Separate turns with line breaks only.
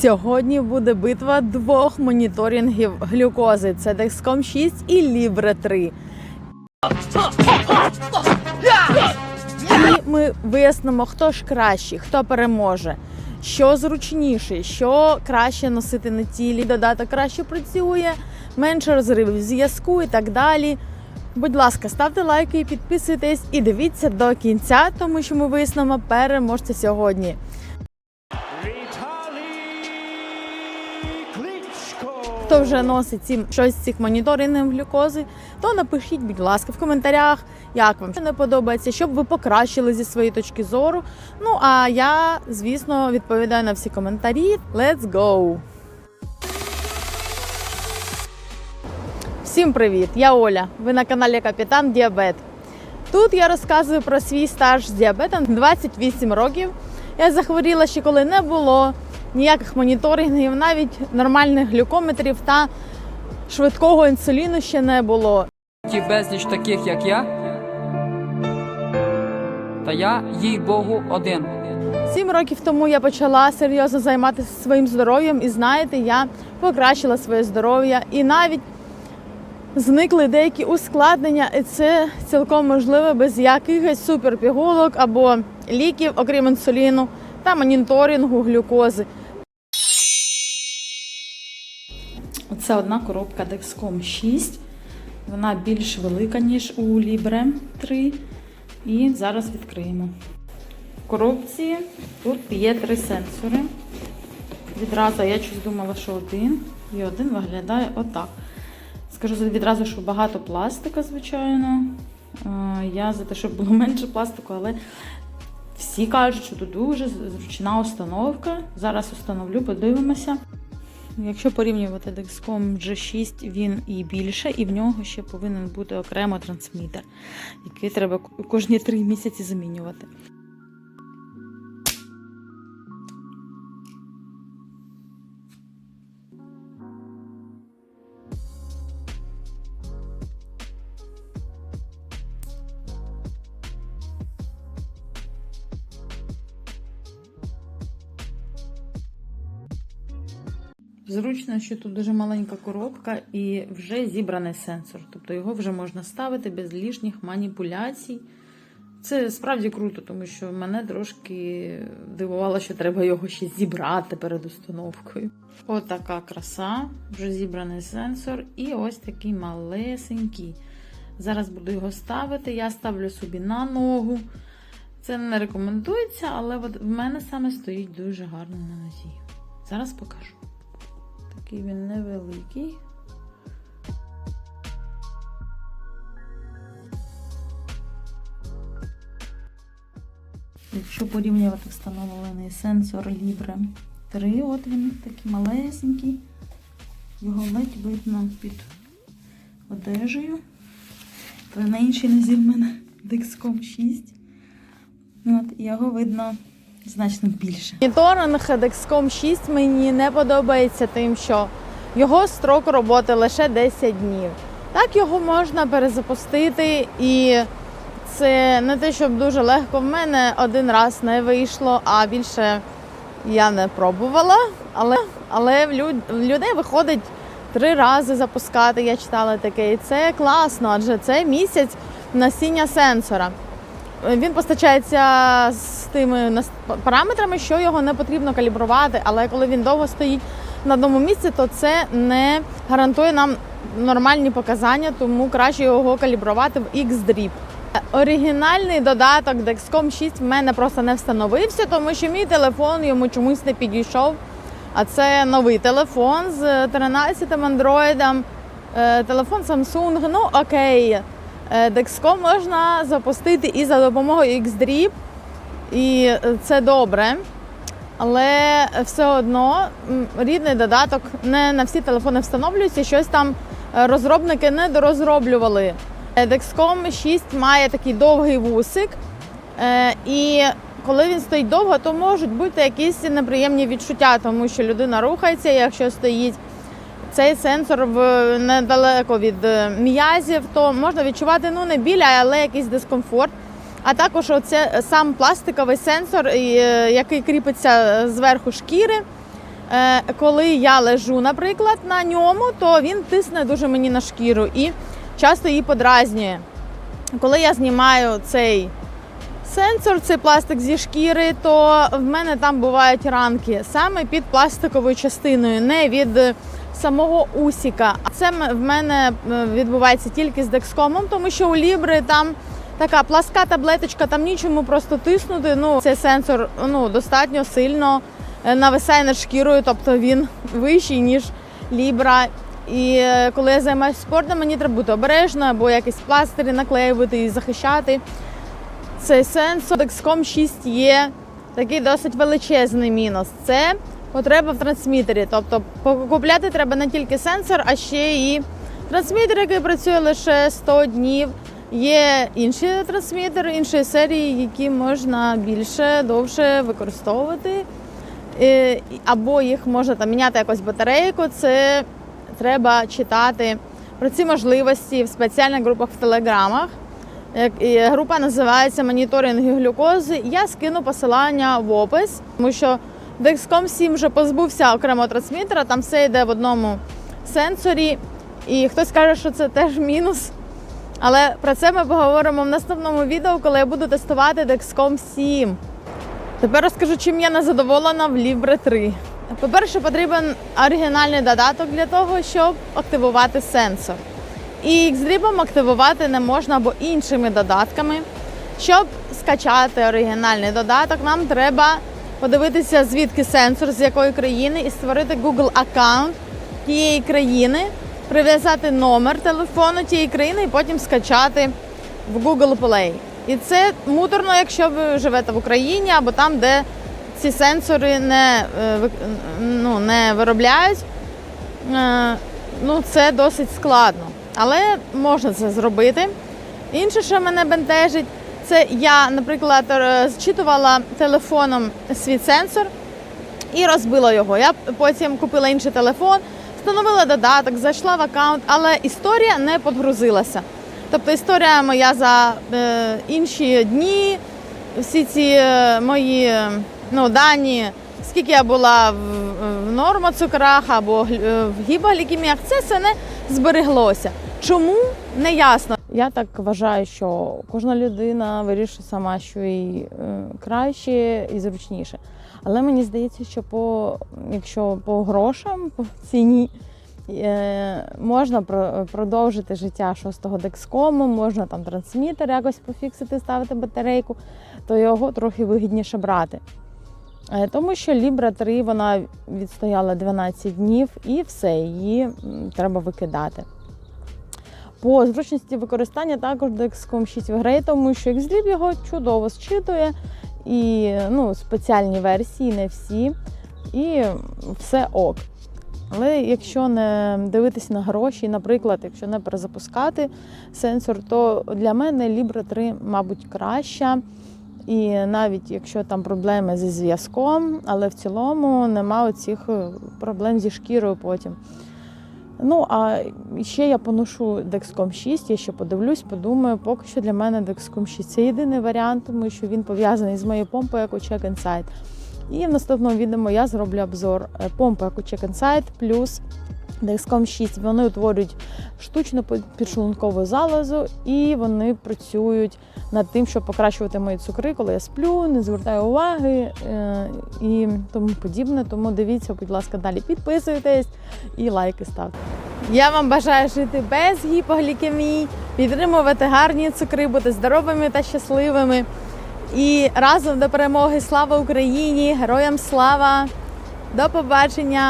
Сьогодні буде битва двох моніторингів глюкози. Це Dexcom 6 і Libre 3. І ми вияснимо, хто ж кращий, хто переможе, що зручніше, що краще носити на тілі. Додаток краще працює, менше розривів зв'язку і так далі. Будь ласка, ставте лайки і підписуйтесь і дивіться до кінця, тому що ми вияснимо переможця сьогодні. Хто вже носить ці щось з цих моніторингів глюкози, то напишіть, будь ласка, в коментарях, як вам не подобається, щоб ви покращили зі своєї точки зору. Ну а я, звісно, відповідаю на всі коментарі. Let's go! Всім привіт! Я Оля. Ви на каналі Капітан Діабет. Тут я розказую про свій стаж з діабетом 28 років. Я захворіла ще коли не було ніяких моніторингів, навіть нормальних глюкометрів та швидкого інсуліну ще не було.
Ті безліч таких, як я. Та я, їй Богу, один.
Сім років тому я почала серйозно займатися своїм здоров'ям, і знаєте, я покращила своє здоров'я і навіть зникли деякі ускладнення, і це цілком можливо без якихось суперпігулок або ліків, окрім інсуліну та моніторингу глюкози. Це одна коробка Dexcom 6. Вона більш велика, ніж у Libre 3. І зараз відкриємо. В коробці тут є три сенсори. Відразу я щось думала, що один. І один виглядає отак. Скажу відразу, що багато пластика, звичайно. Е, Я за те, щоб було менше пластику, але всі кажуть, що тут дуже зручна установка. Зараз установлю, подивимося. Якщо порівнювати Dexcom G6, він і більше, і в нього ще повинен бути окремо трансмітер, який треба кожні три місяці замінювати. Зручно, що тут дуже маленька коробка і вже зібраний сенсор. Тобто його вже можна ставити без лишніх маніпуляцій. Це справді круто, тому що мене трошки дивувало, що треба його ще зібрати перед установкою. Отака краса, вже зібраний сенсор, і ось такий малесенький. Зараз буду його ставити. Я ставлю собі на ногу. Це не рекомендується, але в мене саме стоїть дуже гарно на нозі. Зараз покажу. Такий він невеликий. Якщо порівнювати встановлений сенсор Libre 3, от він такий малесенький. Його ледь видно під одежею. То на іншій нозі в мене Dexcom 6. От, його видно значно більше. Моніторинг Dexcom 6 мені не подобається тим, що його строк роботи лише 10 днів. Так його можна перезапустити, і це не те, щоб дуже легко. В мене один раз не вийшло, а більше я не пробувала. Але, але в люд- людей виходить три рази запускати. Я читала таке, і це класно, адже це місяць носіння сенсора. Він постачається з тими параметрами, що його не потрібно калібрувати, але коли він довго стоїть на одному місці, то це не гарантує нам нормальні показання, тому краще його калібрувати в X-Drip. Оригінальний додаток Dexcom 6 в мене просто не встановився, тому що мій телефон йому чомусь не підійшов. А це новий телефон з 13 андроїдом. Е, Телефон Samsung, ну окей. Е, Dexcom можна запустити і за допомогою X-Drip, і е, це добре. Але все одно рідний додаток не на всі телефони встановлюється. Щось там е, розробники не дорозроблювали. Dexcom 6 має такий довгий вусик, е, і коли він стоїть довго, то можуть бути якісь неприємні відчуття, тому що людина рухається, якщо стоїть цей сенсор недалеко від м'язів, то можна відчувати ну не біль, але якийсь дискомфорт. А також оце сам пластиковий сенсор, е, який кріпиться зверху шкіри. е, коли я лежу, наприклад, на ньому, то він тисне дуже мені на шкіру і часто її подразнює. Коли я знімаю цей сенсор, цей пластик зі шкіри, то в мене там бувають ранки саме під пластиковою частиною, не від е, самого усіка. А Це в мене е, відбувається тільки з декскомом, тому що у Лібри там така пласка таблеточка, там нічому просто тиснути. Ну, цей сенсор ну, достатньо сильно е, нависає над шкірою, тобто він вищий, ніж Лібра. І е, коли я займаюся спортом, мені треба бути обережною, або якісь пластирі наклеювати і захищати цей сенсор. Dexcom 6 є такий досить величезний мінус. Це потреба в трансмітері. Тобто купляти треба не тільки сенсор, а ще і трансмітер, який працює лише 100 днів. Є інші трансмітери, іншої серії, які можна більше довше використовувати. Е, Або їх можна там міняти якось батарейку. Це треба читати про ці можливості в спеціальних групах в телеграмах. Група називається Моніторинг глюкози. Я скину посилання в опис, тому що Dexcom 7 вже позбувся окремого трансмітера, там все йде в одному сенсорі. І хтось каже, що це теж мінус. Але про це ми поговоримо в наступному відео, коли я буду тестувати Dexcom 7. Тепер розкажу, чим я не задоволена в Libre 3. По-перше, потрібен оригінальний додаток для того, щоб активувати сенсор. І Xlib активувати не можна або іншими додатками. Щоб скачати оригінальний додаток, нам треба подивитися, звідки сенсор, з якої країни, і створити Google аккаунт тієї країни, прив'язати номер телефону тієї країни і потім скачати в Google Play. І це муторно, якщо ви живете в Україні або там, де ці сенсори не, е, ну, не виробляють. Е, Ну, це досить складно, але можна це зробити. Інше, що мене бентежить, це я, наприклад, е, зчитувала телефоном свій сенсор і розбила його. Я потім купила інший телефон, встановила додаток, зайшла в аккаунт, але історія не підгрузилася. Тобто історія моя за е, інші дні, всі ці е, мої е, ну, дані, скільки я була в, в нормоцукрах або е, в гіпоглікеміях, це все не збереглося. Чому не ясно. Я так вважаю, що кожна людина вирішує сама, що їй е, краще і зручніше. Але мені здається, що по, якщо по грошам, по ціні, е, можна про- продовжити життя шостого декскому, можна там трансмітер якось пофіксити, ставити батарейку, то його трохи вигідніше брати. Е, Тому що Libra 3 вона відстояла 12 днів і все, її треба викидати. По зручності використання також Dexcom 6 виграє, тому що XLib його чудово зчитує, і ну, спеціальні версії, не всі, і все ок. Але якщо не дивитися на гроші, наприклад, якщо не перезапускати сенсор, то для мене Libra 3, мабуть, краща. І навіть якщо там проблеми зі зв'язком, але в цілому нема оцих проблем зі шкірою потім. Ну, а ще я поношу Dexcom 6, я ще подивлюсь, подумаю, поки що для мене Dexcom 6 це єдиний варіант, тому що він пов'язаний з моєю помпою, як у Check Insight. І в наступному відео я зроблю обзор е, помпи, як у Check Insight, плюс Dexcom 6. Вони утворюють штучну підшлункову залозу і вони працюють над тим, щоб покращувати мої цукри, коли я сплю, не звертаю уваги е, і тому подібне. Тому дивіться, будь ласка, далі підписуйтесь і лайки ставте. Я вам бажаю жити без гіпоглікемії, підтримувати гарні цукри, бути здоровими та щасливими. І разом до перемоги слава Україні! Героям слава! До побачення!